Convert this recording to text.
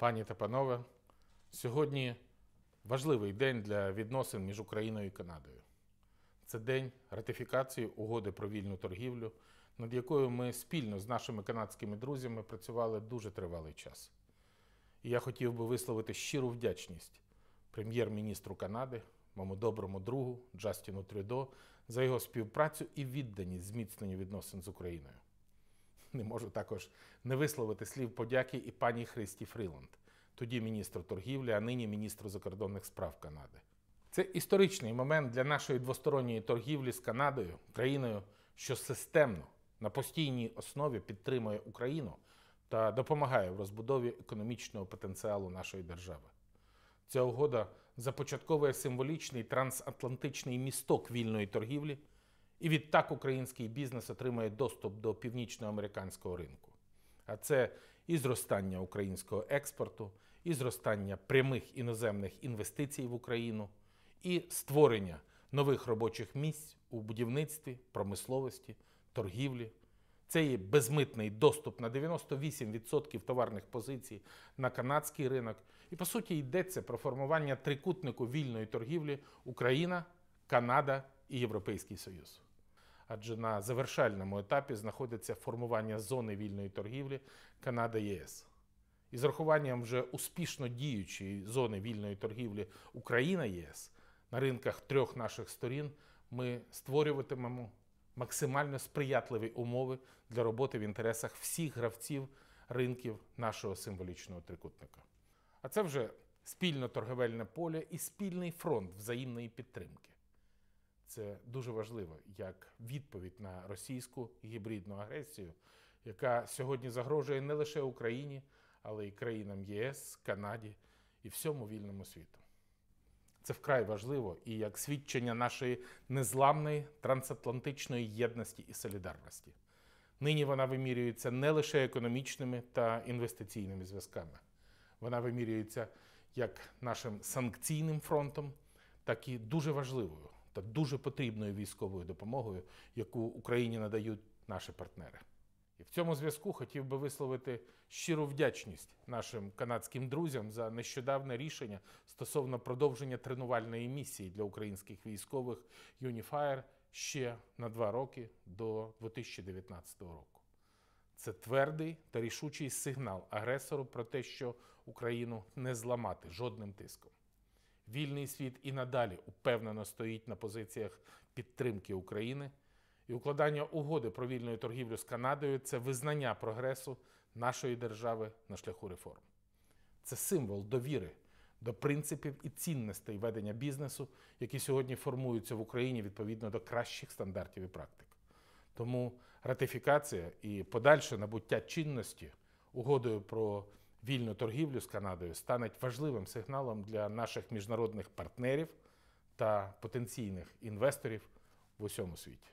Пані та панове, сьогодні важливий день для відносин між Україною і Канадою. Це день ратифікації угоди про вільну торгівлю, над якою ми спільно з нашими канадськими друзями працювали дуже тривалий час. І я хотів би висловити щиру вдячність прем'єр-міністру Канади, моєму доброму другу Джастіну Трюдо, за його співпрацю і відданість зміцненню відносин з Україною. Не можу також не висловити слів подяки і пані Христі Фріланд, тоді міністру торгівлі, а нині міністру закордонних справ Канади. Це історичний момент для нашої двосторонньої торгівлі з Канадою, країною, що системно на постійній основі підтримує Україну та допомагає в розбудові економічного потенціалу нашої держави. Ця угода започатковує символічний трансатлантичний місток вільної торгівлі, і відтак український бізнес отримає доступ до північноамериканського ринку. А це і зростання українського експорту, і зростання прямих іноземних інвестицій в Україну, і створення нових робочих місць у будівництві, промисловості, торгівлі. Це і безмитний доступ на 98% товарних позицій на канадський ринок. І по суті йдеться про формування трикутнику вільної торгівлі Україна, Канада і Європейський Союз. Адже на завершальному етапі знаходиться формування зони вільної торгівлі Канада-ЄС. І з рахуванням вже успішно діючої зони вільної торгівлі Україна-ЄС на ринках трьох наших сторін ми створюватимемо максимально сприятливі умови для роботи в інтересах всіх гравців ринків нашого символічного трикутника. А це вже спільно торговельне поле і спільний фронт взаємної підтримки. Це дуже важливо як відповідь на російську гібридну агресію, яка сьогодні загрожує не лише Україні, але й країнам ЄС, Канаді і всьому вільному світу. Це вкрай важливо і як свідчення нашої незламної трансатлантичної єдності і солідарності. Нині вона вимірюється не лише економічними та інвестиційними зв'язками. Вона вимірюється як нашим санкційним фронтом, так і дуже важливою та дуже потрібною військовою допомогою, яку Україні надають наші партнери. І в цьому зв'язку хотів би висловити щиру вдячність нашим канадським друзям за нещодавне рішення стосовно продовження тренувальної місії для українських військових Unifier ще на два роки до 2019 року. Це твердий та рішучий сигнал агресору про те, що Україну не зламати жодним тиском. Вільний світ і надалі упевнено стоїть на позиціях підтримки України. І укладання угоди про вільну торгівлю з Канадою це визнання прогресу нашої держави на шляху реформ. Це символ довіри до принципів і цінностей ведення бізнесу, які сьогодні формуються в Україні відповідно до кращих стандартів і практик. Тому ратифікація і подальше набуття чинності угодою про вільну торгівлю з Канадою стануть важливим сигналом для наших міжнародних партнерів та потенційних інвесторів в усьому світі.